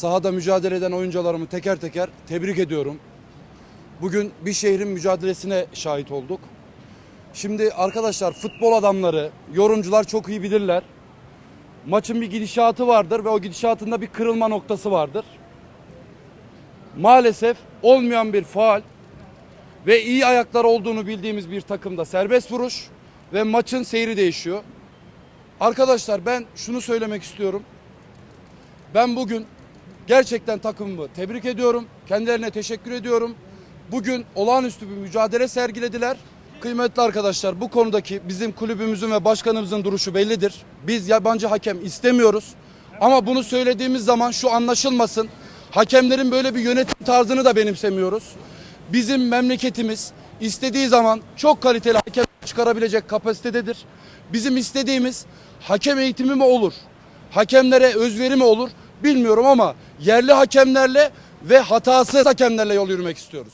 Sahada mücadele eden oyuncularımı teker teker tebrik ediyorum. Bugün bir şehrin mücadelesine şahit olduk. Şimdi arkadaşlar futbol adamları, yorumcular çok iyi bilirler. Maçın bir gidişatı vardır ve o gidişatında bir kırılma noktası vardır. Maalesef olmayan bir faal ve iyi ayaklar olduğunu bildiğimiz bir takımda serbest vuruş ve maçın seyri değişiyor. Arkadaşlar ben şunu söylemek istiyorum. Ben bugün gerçekten takımımı tebrik ediyorum. Kendilerine teşekkür ediyorum. Bugün olağanüstü bir mücadele sergilediler. Kıymetli arkadaşlar bu konudaki bizim kulübümüzün ve başkanımızın duruşu bellidir. Biz yabancı hakem istemiyoruz. Ama bunu söylediğimiz zaman şu anlaşılmasın. Hakemlerin böyle bir yönetim tarzını da benimsemiyoruz. Bizim memleketimiz istediği zaman çok kaliteli hakem çıkarabilecek kapasitededir. Bizim istediğimiz hakem eğitimi mi olur? Hakemlere özveri mi olur? Bilmiyorum ama yerli hakemlerle ve hatasız hakemlerle yol yürümek istiyoruz.